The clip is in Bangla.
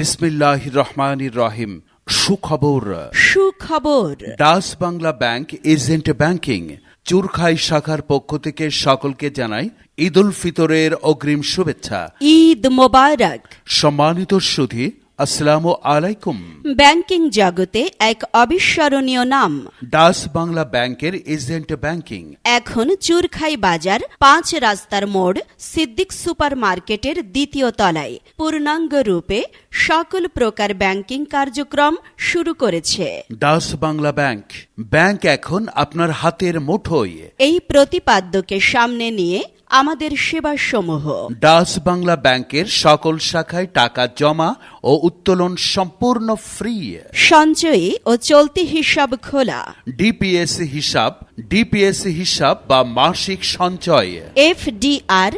বিসমিল্লাহ রহমান রহিম। সুখবর। সুখবর। Dutch Bangla bank agent banking Churkhai শাখার পক্ষ থেকে সকলকে জানাই ঈদ উল ফিতরের অগ্রিম শুভেচ্ছা। ঈদ মোবারক। সম্মানিত সুধী আসসালামু আলাইকুম ব্যাংকিং জগতে এক অবিস্মরণীয় নাম। ডাস বাংলা ব্যাংকের এজেন্ট ব্যাংকিং এখন চুরখাই বাজার পাঁচ রাস্তার মোড় সিদ্দিক সুপার মার্কেটের দ্বিতীয় তলায়। পূর্ণাঙ্গ রূপে সকল প্রকার ব্যাংকিং কার্যক্রম শুরু করেছে। ডাস বাংলা ব্যাংক ব্যাংক এখন আপনার হাতের মুঠোয়। এই প্রতিপাদ্যকে সামনে নিয়ে আমাদের সেবাসমূহ। ডাস বাংলা ব্যাংকের সকল শাখায় টাকা জমা ও উত্তোলন সম্পূর্ণ ফ্রি। সঞ্চয়ী ও চলতি হিসাব খোলা। ডিপিএস হিসাব ডিপিএস হিসাব বা মাসিক সঞ্চয়। এফডিআর